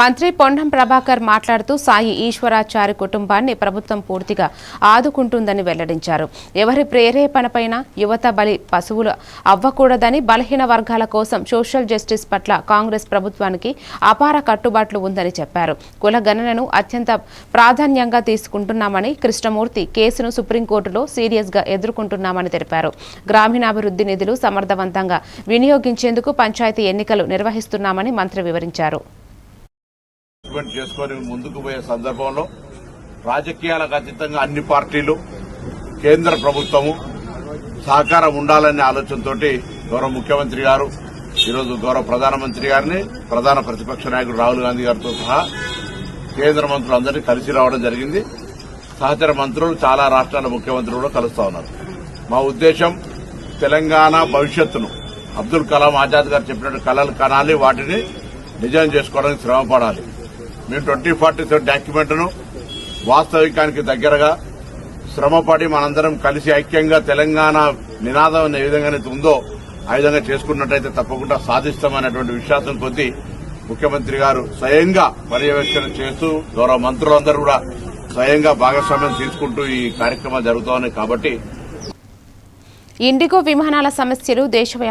మంత్రి పొన్నం ప్రభాకర్ మాట్లాడుతూ సాయి ఈశ్వరాచారి కుటుంబాన్ని ప్రభుత్వం పూర్తిగా ఆదుకుంటుందని వెల్లడించారు. ఎవరి ప్రేరేపణపైన యువత బలి పశువులు అవ్వకూడదని బలహీన వర్గాల కోసం సోషల్ జస్టిస్ పట్ల కాంగ్రెస్ ప్రభుత్వానికి అపార కట్టుబాట్లు ఉందని చెప్పారు. కుల గణనను అత్యంత ప్రాధాన్యంగా తీసుకుంటున్నామని కృష్ణమూర్తి కేసును సుప్రీంకోర్టులో సీరియస్గా ఎదుర్కొంటున్నామని తెలిపారు. గ్రామీణాభివృద్ధి నిధులు సమర్థవంతంగా వినియోగించేందుకు పంచాయతీ ఎన్నికలు నిర్వహిస్తున్నామని మంత్రి వివరించారు. డెవలప్మెంట్ చేసుకొని ముందుకు పోయే సందర్భంలో రాజకీయాలకు అతీతంగా అన్ని పార్టీలు కేంద్ర ప్రభుత్వము సహకారం ఉండాలనే ఆలోచనతో గౌరవ ముఖ్యమంత్రి గారు ఈరోజు గౌరవ ప్రధానమంత్రి గారిని ప్రధాన ప్రతిపక్ష నాయకుడు రాహుల్ గాంధీ గారితో సహా కేంద్ర మంత్రులందరినీ కలిసి రావడం జరిగింది. సహచర మంత్రులు చాలా రాష్ట్రాల ముఖ్యమంత్రులు కూడా కలుస్తా ఉన్నారు. మా ఉద్దేశం తెలంగాణ భవిష్యత్తును. అబ్దుల్ కలాం ఆజాద్ గారు చెప్పినట్టు కళలు కనాలి వాటిని నిజం చేసుకోవడానికి శ్రమ పడాలి మేము ట్వంటీ ఫార్టీ సెవెన్ డాక్యుమెంట్ను వాస్తవికానికి దగ్గరగా శ్రమపడి మనందరం కలిసి ఐక్యంగా తెలంగాణ నినాదం ఏ విధంగా ఉందో ఆ విధంగా చేసుకున్నట్టయితే తప్పకుండా సాధిస్తామనేటువంటి విశ్వాసం కొద్దీ ముఖ్యమంత్రి గారు స్వయంగా పర్యవేక్షణ చేస్తూ గౌరవ మంత్రులందరూ కూడా స్వయంగా భాగస్వామ్యం తీసుకుంటూ ఈ కార్యక్రమాలు జరుగుతా ఉన్నాయి కాబట్టి ఇండిగో విమానాల సమస్యలు దేశవ్యాప్తంగా